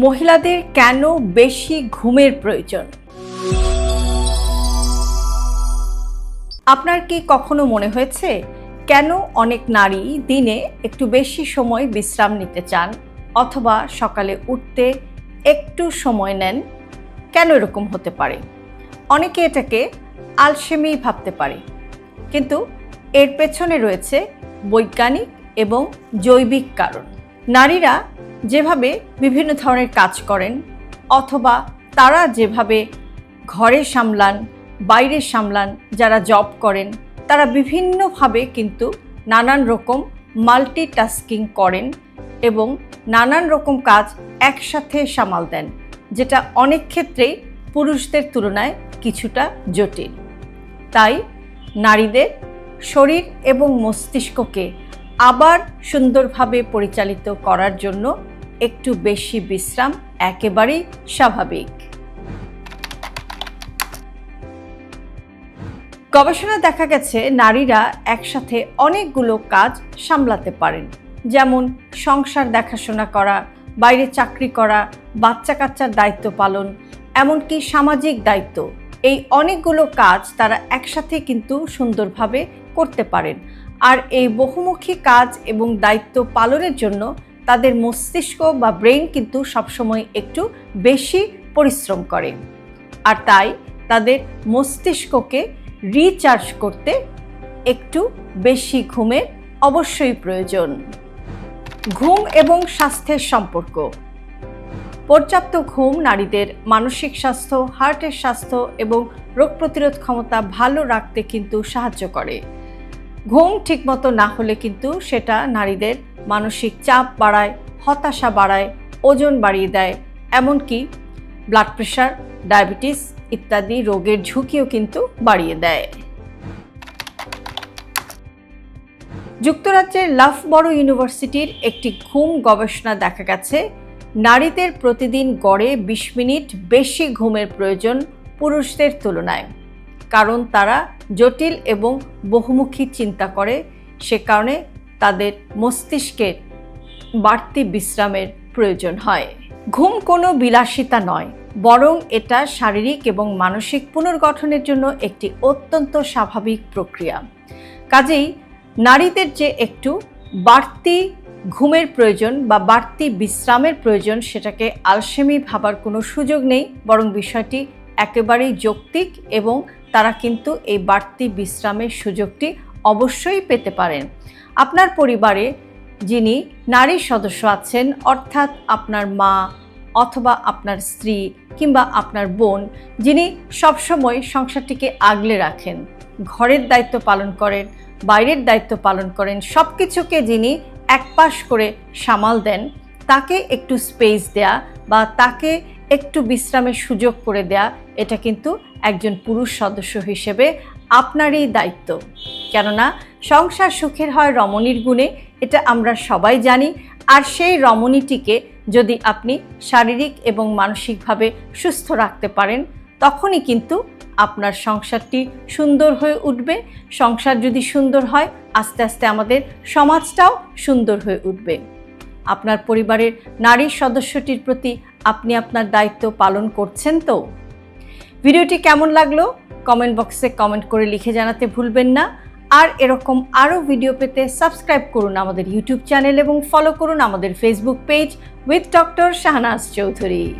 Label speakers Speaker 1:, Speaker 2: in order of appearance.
Speaker 1: মহিলাদের কেন বেশি ঘুমের প্রয়োজন? আপনার কি কখনো মনে হয়েছে কেন অনেক নারী দিনে একটু বেশি সময় বিশ্রাম নিতে চান অথবা সকালে উঠতে একটু সময় নেন? কেন এরকম হতে পারে? অনেকে এটাকে আলসেমি ভাবতে পারে। কিন্তু এর পেছনে রয়েছে বৈজ্ঞানিক এবং জৈবিক কারণ। নারীরা যেভাবে বিভিন্ন ধরনের কাজ করেন অথবা তারা যেভাবে ঘরে সামলান, বাইরে সামলান, যারা জব করেন, তারা বিভিন্নভাবে কিন্তু নানান রকম মাল্টিটাস্কিং করেন এবং নানান রকম কাজ একসাথে সামাল দেন, যেটা অনেক ক্ষেত্রেই পুরুষদের তুলনায় কিছুটা জটিল। তাই নারীদের শরীর এবং মস্তিষ্ককে আবার সুন্দরভাবে পরিচালিত করার জন্য একটু বেশি বিশ্রাম একেবারেই স্বাভাবিক। গবেষণা দেখা গেছে নারীরা একসাথে অনেকগুলো কাজ সামলাতে পারেন। যেমন সংসার দেখাশোনা করা, বাইরে চাকরি করা বাচ্চা কাচ্চার দায়িত্ব পালন, এমনকি সামাজিক দায়িত্ব। এই অনেকগুলো কাজ তারা একসাথে কিন্তু সুন্দরভাবে করতে পারেন। আর এই বহুমুখী কাজ এবং দায়িত্ব পালনের জন্য তাদের মস্তিষ্ক বা ব্রেন কিন্তু সবসময় একটু বেশি পরিশ্রম করে। আর তাই তাদের মস্তিষ্ককে রিচার্জ করতে একটু বেশি ঘুমের অবশ্যই প্রয়োজন। ঘুম এবং স্বাস্থ্যের সম্পর্ক। পর্যাপ্ত ঘুম নারীদের মানসিক স্বাস্থ্য, হার্টের স্বাস্থ্য এবং রোগ প্রতিরোধ ক্ষমতা ভালো রাখতে কিন্তু সাহায্য করে। ঘুম ঠিকমতো না হলে কিন্তু সেটা নারীদের মানসিক চাপ বাড়ায়, হতাশা বাড়ায়, ওজন বাড়িয়ে দেয়। এমনকি ব্লাড প্রেশার ডায়াবেটিস ইত্যাদি রোগের ঝুঁকিও কিন্তু বাড়িয়ে দেয়। যুক্তরাজ্যের লাফবড় ইউনিভার্সিটির একটি ঘুম গবেষণা দেখা গেছে, নারীদের প্রতিদিন গড়ে বিশ মিনিট বেশি ঘুমের প্রয়োজন পুরুষদের তুলনায়। কারণ তারা জটিল এবং বহুমুখী চিন্তা করে। সে কারণে তাদের মস্তিষ্কের বাড়তি বিশ্রামের প্রয়োজন হয়। ঘুম কোনো বিলাসিতা নয়, বরং এটা শারীরিক এবং মানসিক পুনর্গঠনের জন্য একটি অত্যন্ত স্বাভাবিক প্রক্রিয়া। কাজেই নারীদের যে একটু বাড়তি ঘুমের প্রয়োজন বা বাড়তি বিশ্রামের প্রয়োজন সেটাকে আলসেমি ভাবার কোনো সুযোগ নেই, বরং বিষয়টি একেবারেই যৌক্তিক এবং তারা কিন্তু এই বাড়তি বিশ্রামের সুযোগটি অবশ্যই পেতে পারেন। আপনার পরিবারে যিনি নারী সদস্য আছেন, অর্থাৎ আপনার মা অথবা আপনার স্ত্রী কিংবা আপনার বোন, যিনি সবসময় সংসারটিকে আগলে রাখেন, ঘরের দায়িত্ব পালন করেন, বাইরের দায়িত্ব পালন করেন সব কিছুকে যিনি একপাশ করে সামাল দেন, তাকে একটু স্পেস দেয়া বা তাকে একটু বিশ্রামের সুযোগ করে দেয়া, এটা কিন্তু একজন পুরুষ সদস্য হিসেবে আপনারই দায়িত্ব। কেননা, সংসার সুখের হয় রমণীর গুণে, এটা আমরা সবাই জানি। আর সেই রমণীটিকে যদি আপনি শারীরিক এবং মানসিকভাবে সুস্থ রাখতে পারেন, তখনই কিন্তু আপনার সংসারটি সুন্দর হয়ে উঠবে। সংসার যদি সুন্দর হয়, আস্তে আস্তে আমাদের সমাজটাও সুন্দর হয়ে উঠবে। আপনার পরিবারের নারী সদস্যটির প্রতি আপনি আপনার দায়িত্ব পালন করছেন তো? ভিডিওটি কেমন লাগল? কমেন্ট বক্সে কমেন্ট করে লিখে জানাতে ভুলবেন না। আর এরকম আরও ভিডিও পেতে সাবস্ক্রাইব করুন আমাদের ইউটিউব চ্যানেল এবং ফলো করুন আমাদের Facebook page with doctor Shahnaz Chowdhury